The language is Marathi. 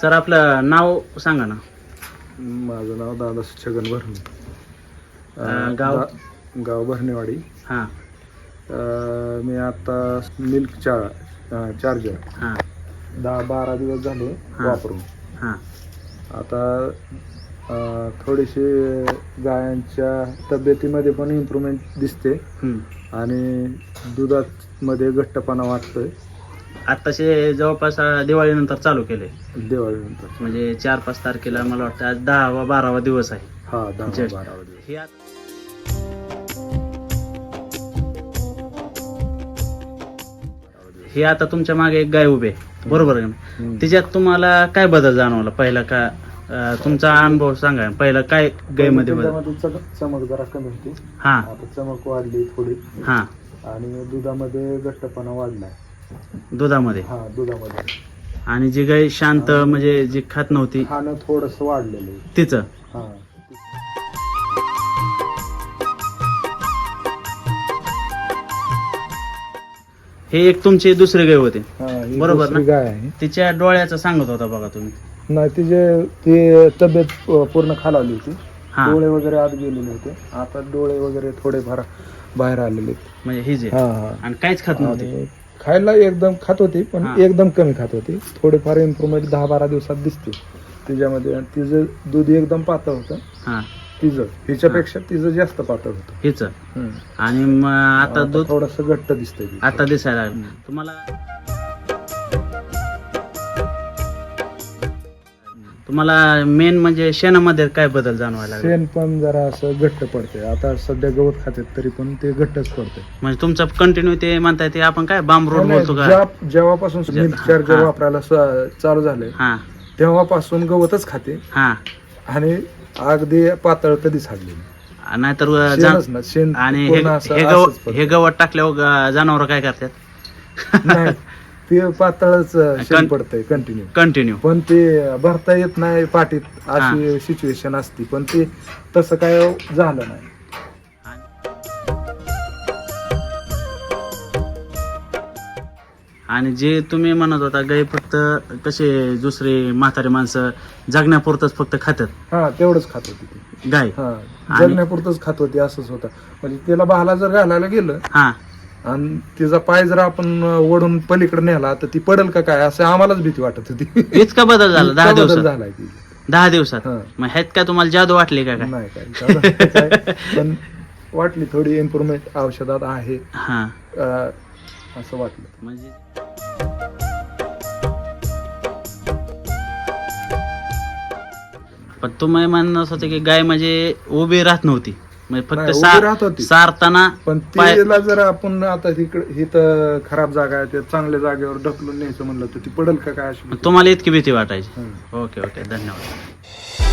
सर आपलं नाव सांगा ना. माझं नाव दादा छगन भरणे. अं, गाव? गा- गाव भरणेवाडी. हां. अं, मी आता मिल्क चा अं, चार्जर हां. दहा बारा दिवस झाले हा. वापरून. हां. आता अं, थोडीशी गायांच्या तब्येतीमध्ये पण इम्प्रूव्हमेंट दिसते. हम्म. आणि दुधात मध्ये घट्टपणा वाटतोय आत्ताशे जवळपास दिवाळीनंतर चालू केले. दिवाळीनंतर. म्हणजे चार पाच तारखेला मला वाटतं आज दहावा बारावा दिवस आहे. हा दहा Just. बारा दिवस. हे आत- हे आता तुमच्या मागे एक गाय उभी आहे. बरोबर आहे ना? हम्म. तिच्यात तुम्हाला काय बदल जाणवला? पहिला का अं, तुमचा अनुभव सांगा. पहिला काय गायमध्ये बदल? चमक जरा कमी होती. हा. आता चमक वाढली थोडी. हा. आणि दुधामध्ये घट्टपणा वाढलाय. दुधामध्ये? हा दुधामध्ये. आणि जी गाय शांत म्हणजे जी खात नव्हती? खाणं थोडस वाढलेलं आहे. तिचं? हा. हे एक तुमची दुसरी गाय होती. हा, ही बरोबर दुसरी ना? गाय आहे. तिच्या डोळ्याचं सांगत होता बघा तुम्ही. नाही तिचे ती तब्येत अ, पूर्ण खालावली होती. हा. डोळे वगैरे आत गेलेले होते आता डोळे वगैरे थोडेफार बाहेर आलेले आहेत. म्हणजे ही जे. हा हा. आणि काहीच खात नव्हती. आणि खायला एकदम खात होती पण हा. एकदम कमी खात होती थोडेफार इम्प्रूव्हमेंट दहा बारा दिवसात दिसते तिच्यामध्ये आणि तिचं दूध एकदम पातळ होतं हा तिचं हिच्यापेक्षा तिचं जास्त पातळ होतं हिच हम्म. आणि मग आता दूध थोडस घट्ट दिसतंय. आता दिसायला लागलं. तुम्हाला तुम्हाला मेन म्हणजे शेणामध्ये काय बदल जाणवायला लागले? शेण पण जरा असं घट्ट पडते आता सध्या गवत खाते तरी पण ते घट्टच पडते म्हणजे तुमचं कंटिन्यू ते म्हणताय ते आपण काय बांब रोड बोलतो का? ज्या- जेव्हापासून जे- मिल्क चार्जर हा. वापरायला स- चालू झाले हा. तेव्हापासून गवतच खाते. हा. आणि अगदी पातळ कधीच हाडली नाही. नाहीतर अं, जा- शेणच ना शेण आणि हे पूर्ण असं- हे असंच गवत पडतं. हे गवत टाकल्यावर जनावर काय करतात? नाही. ते पातळच शेण पडतंय कंटिन्यू कंटिन्यू पण ते भरता येत नाही पाठीत अशी सिच्युएशन असती. पण ते तसं काय झालं नाही. आणि जे तुम्ही म्हणत होता गाई फक्त कसे दुसरे म्हातारी माणसं जगण्यापुरतच फक्त खातात? हा तेवढंच खात होती ती. गाय. हा आणि- जगण्यापुरतच खात होती असंच होतं. म्हणजे तिला बहाला जर घालायला गेलं हा. आणि तिचा पाय जर आपण ओढून पलीकडे नेला तर ती पडेल का काय? असं आम्हालाच भीती वाटत होती. इतका बदल झाला दहा इतका बदल दिवसात. झालाय ती दहा दिवसात? हा. मग ह्यात काय तुम्हाला जादू वाटली का काय? नाही काय झालं काय. पण वाटली थोडी इम्प्रूव्हमेंट औषधात आहे. हा. अं, असं वाटलं. म्हणजे? पण तुम्ही म्हणत होते की गाय म्हणजे उभी राहत नव्हती. म्हणजे फक्त नाही, उभी सार- राहत होती. सारताना पण पाय- तिला जर आपण आता ही तर खराब जागा आहे त्या चांगल्या जागेवर ढकलून न्यायचं म्हणलं तर ती पडेल का काय अशी भीती. तुम्हाला इतकी भीती वाटायची. ओके ओके धन्यवाद